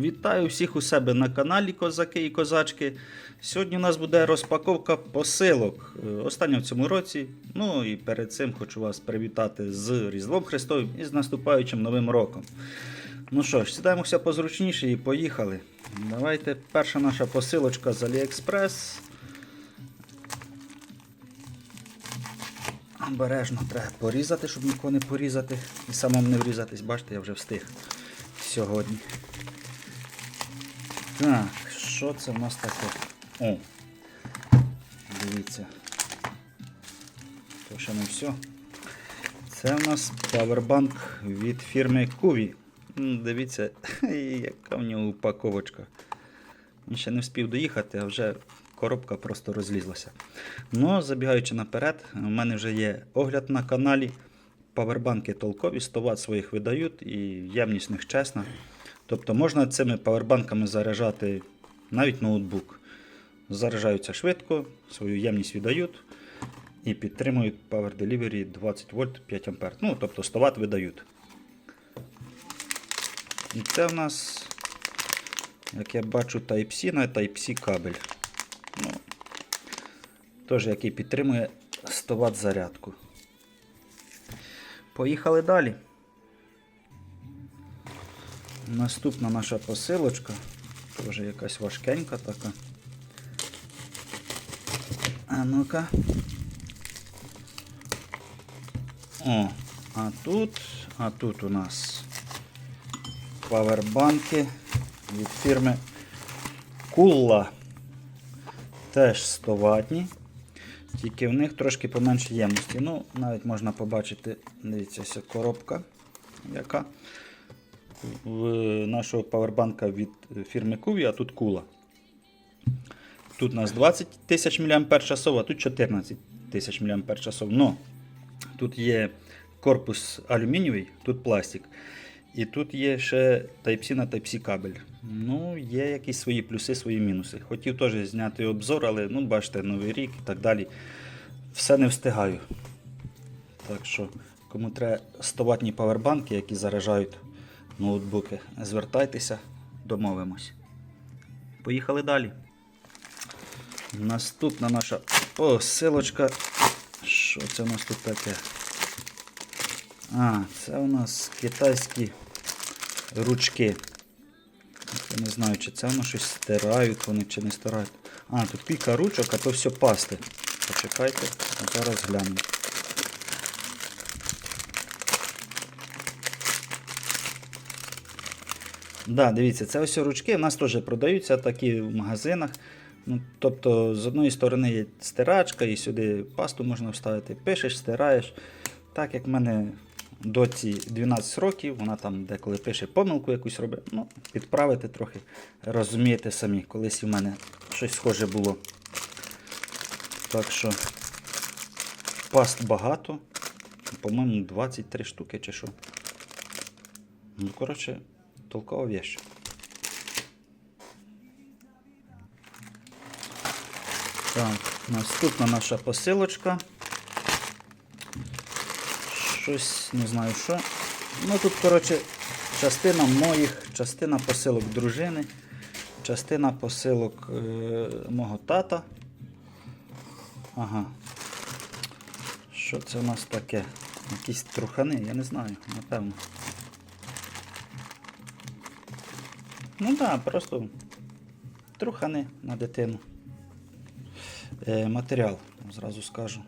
Вітаю всіх у себе на каналі Козаки і Козачки. Сьогодні у нас буде розпаковка посилок. Е, Остання в цьому році. Ну і перед цим хочу вас привітати з Різдвом Христовим і з наступаючим Новим роком. Ну що ж, сідаємося позручніше і поїхали. Давайте перша наша посилочка з AliExpress. Обережно треба порізати, щоб нікого не порізати і самому не врізатись. Бачите, я вже встиг сьогодні. Так, що це в нас таке? О! Дивіться. То ще не все. Це в нас павербанк від фірми Куві. Дивіться, яка в нього упаковочка. Він ще не встиг доїхати, а вже коробка просто розлізлася. Ну, забігаючи наперед, у мене вже є огляд на каналі. Павербанки толкові, 100 Вт своїх видають і ємність в них чесна. Тобто можна цими павербанками заряджати навіть ноутбук. Заряджаються швидко, свою ємність віддають і підтримують Power Delivery 20 вольт 5 А. Ну, тобто 100 Вт видають. І це в нас, як я бачу, Type-C на Type-C кабель. Ну, Теж який підтримує 100 Вт зарядку. Поїхали далі. Наступна наша посилочка. Теж якась важкенька така. А ну-ка. О, а тут, а тут у нас павербанки від фірми Кулла. Теж 100 ватні. Тільки в них трошки поменше ємності. Ну, навіть можна побачити, дивіться, коробка, яка нашого павербанка від фірми Куві, а тут кула. Тут у нас 20 тисяч мАч, а тут 14 тисяч мАч. Но тут є корпус алюмінієвий, тут пластик. І тут є ще Type-C на Type-C кабель. Ну, є якісь свої плюси, свої мінуси. Хотів теж зняти обзор, але ну, бачите, новий рік і так далі. Все не встигаю. Так що, кому треба 100 ватні павербанки, які заряджають ноутбуки, звертайтеся, домовимось. Поїхали далі. Наступна наша посилочка. Що це у нас тут таке? А, це у нас китайські ручки. Я не знаю, чи це воно щось стирають вони чи не стирають. А, тут кілька ручок, а то все пасти. Почекайте, зараз гляну. Да, дивіться, це ось ручки. У нас теж продаються такі в магазинах. Ну, тобто, з одної сторони є стирачка, і сюди пасту можна вставити. Пишеш, стираєш. Так як в мене доці 12 років, вона там деколи пише помилку якусь робить. Ну, підправити трохи. Розумієте самі, колись в мене щось схоже було. Так що паст багато. По-моєму, 23 штуки чи що. Ну, коротше, толкова вещь. Так, наступна наша посилочка. Щось не знаю що. Ну тут, коротше, частина моїх, частина посилок дружини, частина посилок е, мого тата. Ага. Що це у нас таке? Якісь трухани, я не знаю, напевно. Ну так, да, просто трухани на дитину. Е, матеріал, зразу скажу.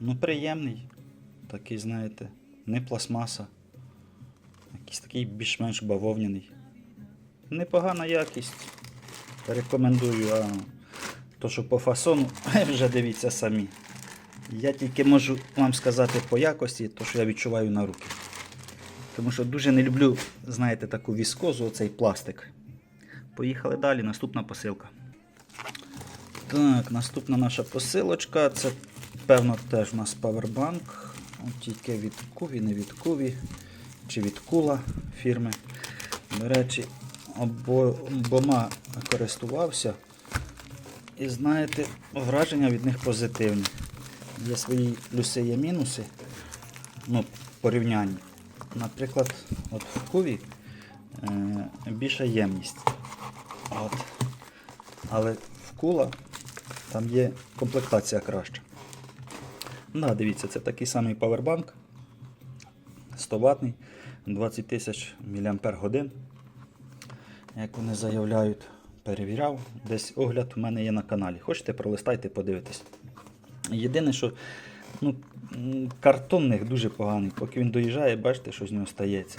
Ну, приємний. Такий, знаєте, не пластмаса. Якийсь такий більш-менш бавовняний. Непогана якість. Рекомендую, а то, що по фасону, вже дивіться самі. Я тільки можу вам сказати по якості, то що я відчуваю на руки. Тому що дуже не люблю, знаєте, таку віскозу, оцей пластик. Поїхали далі, наступна посилка. Так, наступна наша посилочка. Це, певно, теж у нас павербанк. Тільки від Куві, не від Куві, чи від Кула фірми. До речі, обома користувався. І знаєте, враження від них позитивні. Є свої плюси, є мінуси. Ну, порівнянні. Наприклад, от в Куві е, більша ємність. От. Але в кула там є комплектація краща. Да, дивіться, це такий самий павербанк. 100 ватний, 20 тисяч мАч. Як вони заявляють, перевіряв. Десь огляд у мене є на каналі. Хочете, пролистайте, подивитесь. Єдине, що ну, м, картон в них дуже поганий. Поки він доїжджає, бачите, що з нього стається.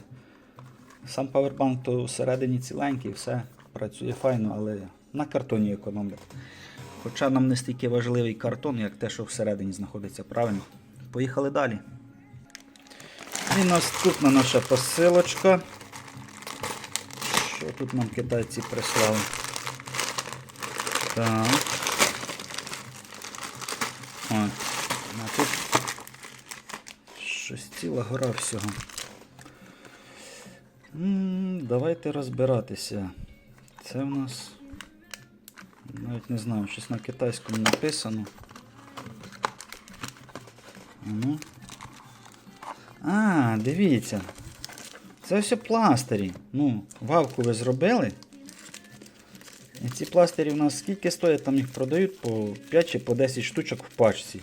Сам павербанк то всередині ціленький, все працює файно, але на картоні економлять. Хоча нам не стільки важливий картон, як те, що всередині знаходиться правильно. Поїхали далі. І наступна наша посилочка. Що тут нам китайці прислали? Так. Тут щось ціла гора всього. Давайте розбиратися. Це в нас. Навіть не знаю, щось на китайському написано. Ну. А, дивіться. Це все пластирі. Ну, вавку ви зробили. І ці пластирі у нас скільки стоять, там їх продають по 5 чи по 10 штучок в пачці.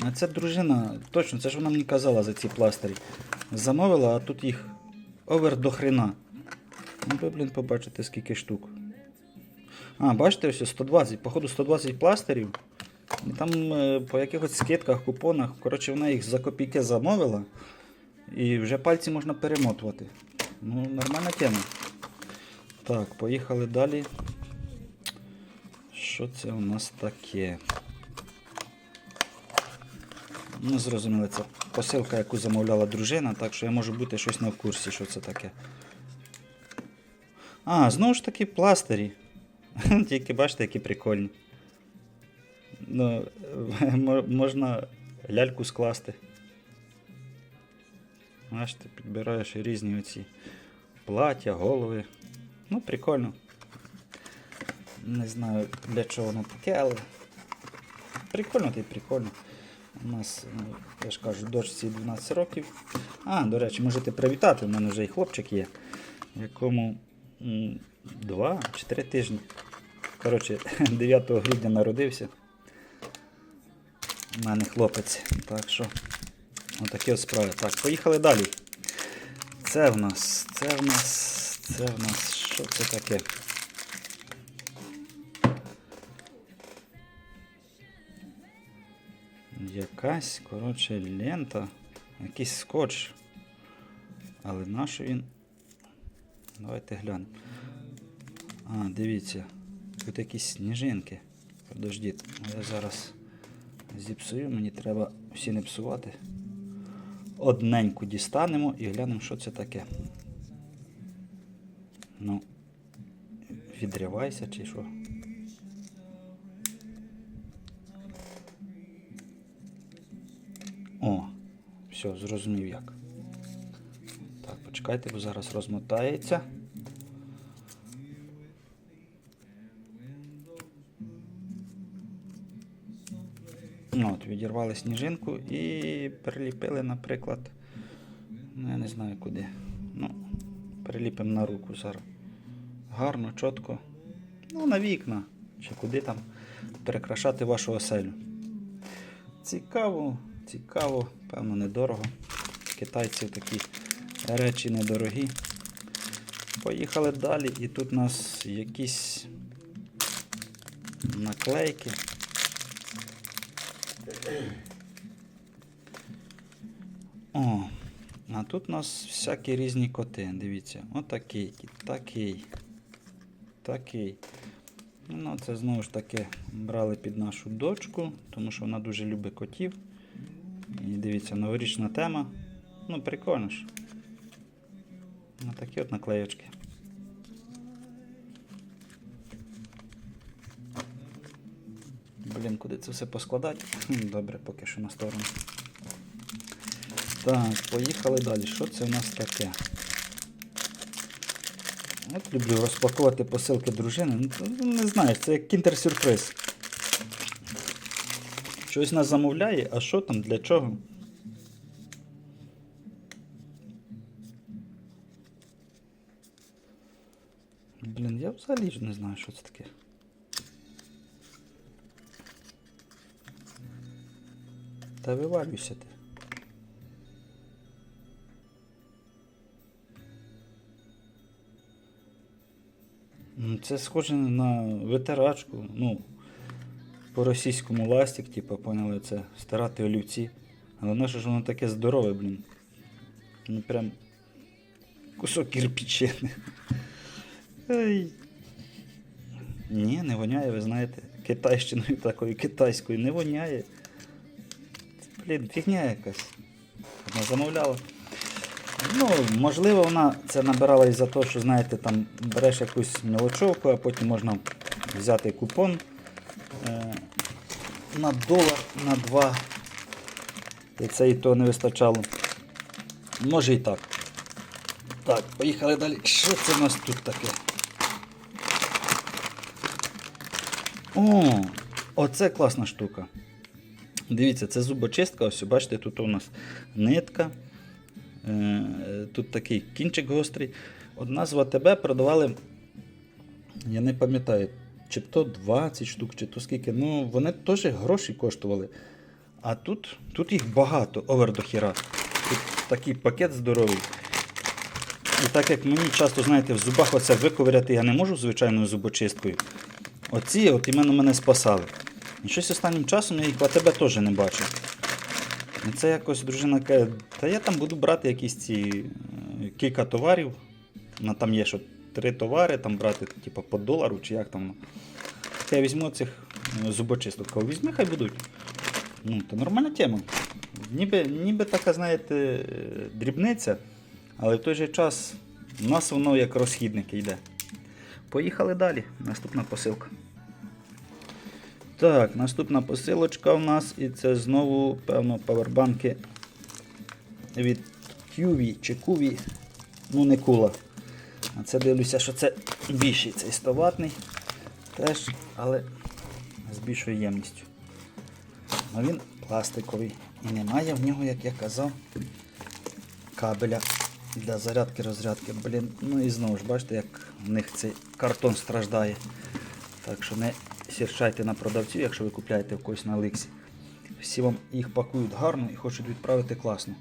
А це дружина, точно, це ж вона мені казала за ці пластирі. Замовила, а тут їх овер до хрена. Ну ви, блін, побачите, скільки штук. А, бачите, ось 120, походу 120 пластирів. Там е, по якихось скидках, купонах, коротше, вона їх за копійки замовила. І вже пальці можна перемотувати. Ну, нормальна тема. Так, поїхали далі. Що це у нас таке? Ну, зрозуміло, це посилка, яку замовляла дружина, так що я можу бути щось в курсі, що це таке. А, знову ж таки пластирі. Тільки бачите, які прикольні. Ну, можна ляльку скласти. Бачите, підбираєш різні оці плаття, голови. Ну, прикольно. Не знаю для чого воно таке, але прикольно й прикольно. У нас, ну, я ж кажу, дочці 12 років. А, до речі, можете привітати, у мене вже і хлопчик є, якому 2 чи 3 тижні. Коротше, 9 грудня народився. У мене хлопець. Так що, отакі от справи. Так, поїхали далі. Це в нас, це в нас, це в нас, що це таке? Якась, коротше, лента, якийсь скотч. Але наш він. Давайте глянемо. А, дивіться, тут якісь сніжинки. Подождіть, я зараз зіпсую, мені треба всі не псувати. Одненьку дістанемо і глянемо, що це таке. Ну, відривайся чи що. О, все, зрозумів як. Так, почекайте, бо зараз розмотається. От, відірвали сніжинку і приліпили, наприклад, ну я не знаю куди. Ну, приліпимо на руку зараз. Гарно, чітко. Ну, на вікна. Чи куди там перекрашати вашу оселю. Цікаво, цікаво, певно, недорого. Китайців такі речі недорогі. Поїхали далі, і тут у нас якісь наклейки. О, а тут у нас всякі різні коти. Дивіться, отакий, такий, такий. Ну, це знову ж таки брали під нашу дочку, тому що вона дуже любить котів. І дивіться, новорічна тема. Ну, прикольно ж. Ну, такі от наклеєчки. Блін, куди це все поскладати? Добре, поки що на сторону. Так, поїхали далі. Що це у нас таке? От люблю розпакувати посилки дружини. Ну, не знаю, це як кінтер-сюрприз. Щось нас замовляє, а що там, для чого? Блін, я взагалі ж не знаю, що це таке. Та вивалюйся ти. Це схоже на витирачку, ну, по-російському ластик, типу, поняли, це стирати олівці. Але наше ж воно таке здорове, блін. Ну прям кусок кирпичини. Ай. Ні, не воняє, ви знаєте. Китайщиною такою китайською не воняє. Блін, фігня якась. Вона замовляла. Ну, можливо, вона це набирала із-за того, що, знаєте, там береш якусь мелочовку, а потім можна взяти купон на долар, на два. І це і то не вистачало. Може і так. Так, поїхали далі. Що це в нас тут таке? О, оце класна штука. Дивіться, це зубочистка. Ось бачите, тут у нас нитка. Е, Тут такий кінчик гострий. От нас в АТБ продавали, я не пам'ятаю, чи то 20 штук, чи то скільки. Ну, вони теж гроші коштували. А тут, тут їх багато, овер до хіра. Тут такий пакет здоровий. І так як мені часто, знаєте, в зубах оце виковиряти я не можу звичайною зубочисткою. Оці от іменно мене спасали. І щось останнім часом я їх АТБ теж не бачив. І це якось дружина каже, та я там буду брати якісь ці е, кілька товарів. Ну, там є що три товари, там брати типу, по долару чи як там. Я візьму цих е, зубочисток. Візьми, хай будуть. Ну, то нормальна тема. Ніби, ніби така, знаєте, е, дрібниця, але в той же час в нас воно як розхідник йде. Поїхали далі. Наступна посилка. Так, наступна посилочка у нас, і це знову, певно, павербанки від QV чи QV, ну не кула. А це дивлюся, що це більший цей 100 ватний теж, але з більшою ємністю. А він пластиковий. І немає в нього, як я казав, кабеля для зарядки розрядки. Блін, ну і знову ж бачите, як в них цей картон страждає. Так що не сірчайте на продавців, якщо ви купляєте в когось на Ликсі. Всі вам їх пакують гарно і хочуть відправити класно.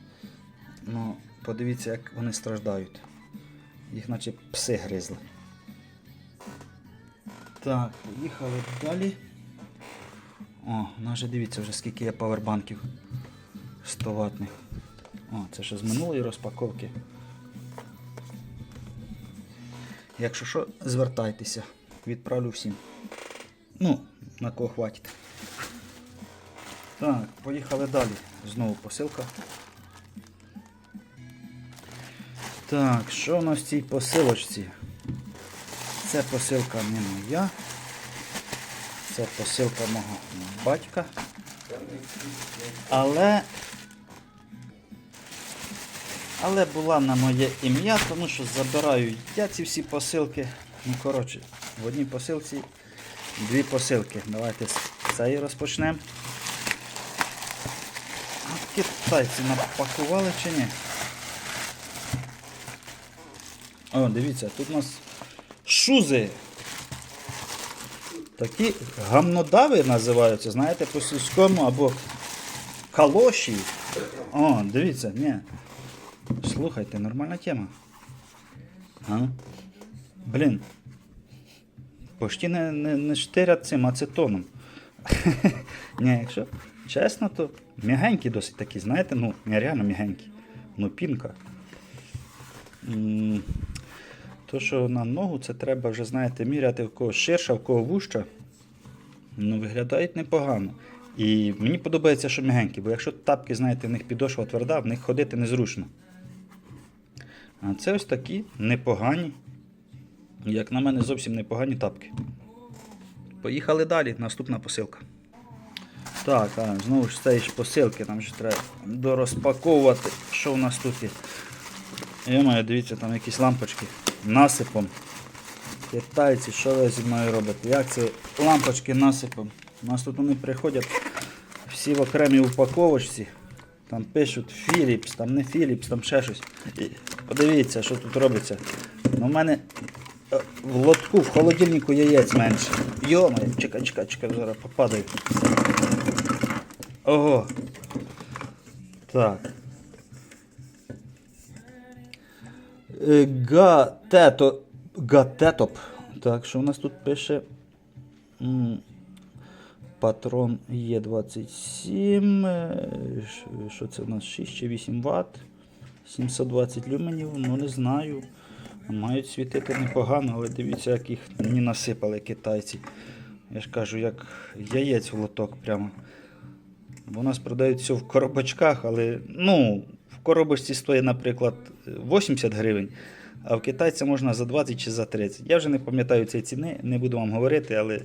Ну, подивіться, як вони страждають. Їх наче пси гризли. Так, поїхали далі. О, ну дивіться вже скільки є павербанків 100 ватних. О, це ще з минулої розпаковки. Якщо що, звертайтеся, відправлю всім. Ну, на кого хватить. Так, поїхали далі. Знову посилка. Так, що у нас в цій посилочці? Це посилка не моя. Це посилка мого батька. Але. Але була на моє ім'я, тому що забираю я ці всі посилки. Ну, коротше, в одній посилці дві посилки. Давайте з цієї розпочнемо. Китайці напакували чи ні? О, дивіться, тут у нас шузи. Такі гамнодави називаються, знаєте, по сільському або калоші. О, дивіться, ні. Слухайте, нормальна тема. А? Блін. Почти не, не, не штирять цим ацетоном. Ні, якщо чесно, то м'ягенькі досить такі, знаєте, ну, реально м'ягенькі. Ну, пінка. То, що на ногу, це треба вже, знаєте, міряти в кого ширша, в кого вужча. Ну, виглядають непогано. І мені подобається, що м'ягенькі, бо якщо тапки, знаєте, в них підошва тверда, в них ходити незручно. А це ось такі непогані, як на мене, зовсім непогані тапки. Поїхали далі, наступна посилка. Так, а, знову ж цієї ж посилки, нам ж треба дорозпаковувати, що у нас тут є. Я маю, дивіться, там якісь лампочки насипом. Китайці, що ви зі мною робите? Як це лампочки насипом? У нас тут вони приходять всі в окремій упаковочці. Там пишуть Philips, там не Philips, там ще щось. Подивіться, що тут робиться. Ну, У мене е, в лотку, в холодильнику яєць менше. Йома, чекай, чекай, чекай, зараз попадаю. Ого. Так. Гатето. Гатетоп. Так, що у нас тут пише? Патрон Є27. е, Що це у нас? 6 чи 8 Вт. 720 люменів, ну не знаю. Мають світити непогано, але дивіться, як їх мені насипали китайці. Я ж кажу, як яєць в лоток прямо. Бо у нас продають все в коробочках, але ну, в коробочці стоїть, наприклад, 80 гривень, а в китайця можна за 20 чи за 30. Я вже не пам'ятаю цієї ціни, не буду вам говорити, але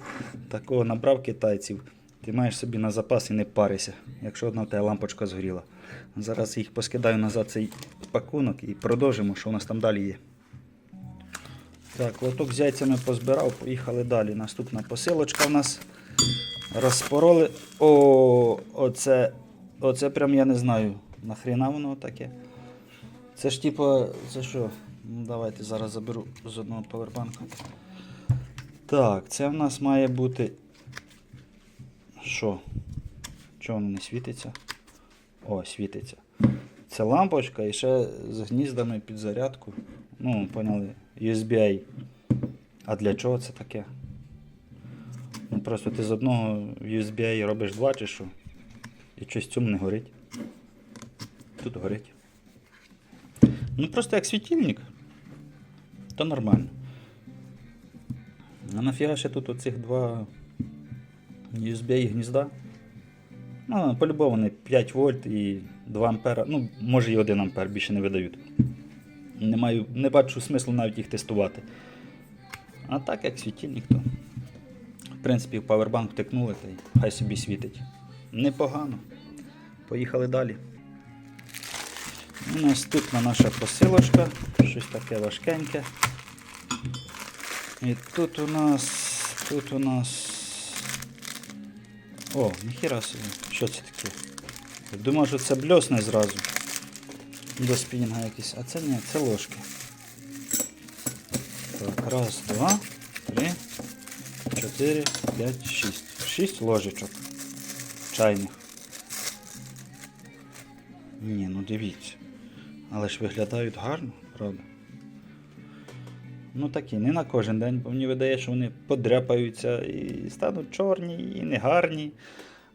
такого набрав китайців. Ти маєш собі на запас і не парися, якщо одна тебе лампочка згоріла. Зараз їх поскидаю назад цей пакунок і продовжимо, що у нас там далі є. Так, лоток з яйцями позбирав, поїхали далі. Наступна посилочка в нас. Розпороли. О, оце, оце прям я не знаю. Нахріна воно таке. Це ж типу, це що? Ну, давайте зараз заберу з одного повербанка. Так, це в нас має бути. Що? Чого воно не світиться? О, світиться. Це лампочка і ще з гніздами під зарядку. Ну, поняли, USB. А для чого це таке? Ну просто ти з одного USB робиш два чи що? І щось цьому не горить. Тут горить. Ну просто як світильник, то нормально. А нафіга ще тут оцих два USB гнізда? Ну, по-любому 5 вольт і 2 ампера. Ну, може і 1 ампер більше не видають. Не, маю, не бачу смислу навіть їх тестувати. А так як світильник, то в принципі в павербанк втикнули та й хай собі світить. Непогано. Поїхали далі. І наступна наша посилочка. Щось таке важкеньке. І тут у нас. Тут у нас. О, ніхіра собі. Що це таке? Думав, що це бльосне зразу. До спінінга якийсь. А це ні, це ложки. Так, раз, два, три, чотири, п'ять, шість. Шість ложечок. Чайних. Ні, ну дивіться. Але ж виглядають гарно, правда? Ну такі, не на кожен день, бо мені видає, що вони подряпаються і стануть чорні і негарні.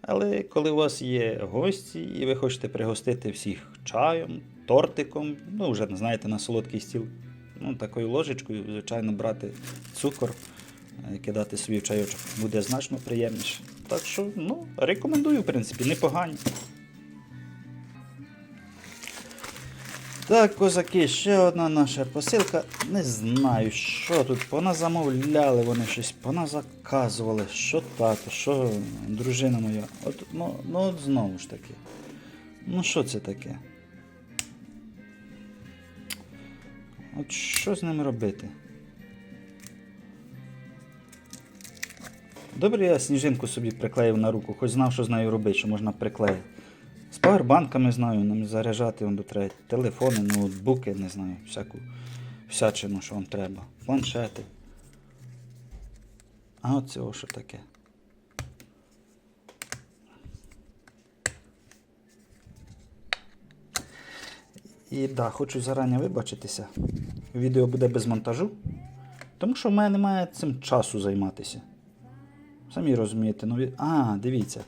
Але коли у вас є гості і ви хочете пригостити всіх чаєм, тортиком, ну вже знаєте, на солодкий стіл, ну такою ложечкою, звичайно, брати цукор, е, кидати собі в чайочок буде значно приємніше. Так що, ну, рекомендую, в принципі, непогані. Так, козаки, ще одна наша посилка. Не знаю, що тут. Поназамовляли вони щось, поназаказували, що тато, що дружина моя. От, ну, ну от знову ж таки. Ну що це таке? От що з ними робити? Добре, я сніжинку собі приклеїв на руку, хоч знав, що з нею робити, що можна приклеїти. З павербанками знаю, нам заряджати вам треба. Телефони, ноутбуки, не знаю, всяку всячину, що вам треба. Планшети. А цього що таке? І да, хочу зарані вибачитися. Відео буде без монтажу, тому що в мене немає цим часу займатися. Самі розумієте, ну. А, дивіться.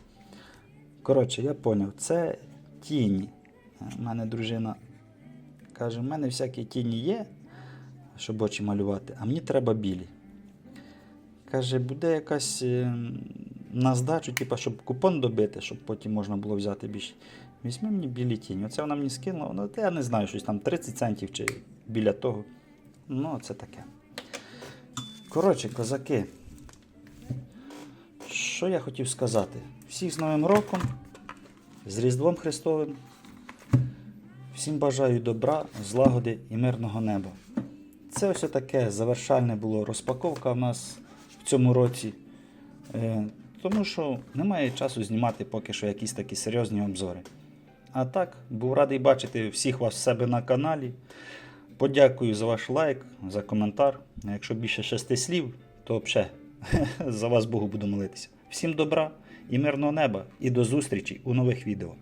Коротше, я поняв, це тіні. У мене дружина каже, в мене всякі тіні є, щоб очі малювати, а мені треба білі. Каже, буде якась е, на здачу, типу, щоб купон добити, щоб потім можна було взяти більше. Візьми мені білі тіні. Оце вона мені скинула, ну я не знаю, щось там 30 центів чи біля того. Ну, це таке. Коротше, козаки. Що я хотів сказати? Всіх з Новим роком, з Різдвом Христовим. Всім бажаю добра, злагоди і мирного неба. Це ось таке завершальне було розпаковка в нас в цьому році. Е, тому що немає часу знімати поки що якісь такі серйозні обзори. А так, був радий бачити всіх вас в себе на каналі. Подякую за ваш лайк, за коментар. Якщо більше шести слів, то взагалі за вас Богу буду молитися. Всім добра і мирного неба, і до зустрічі у нових відео.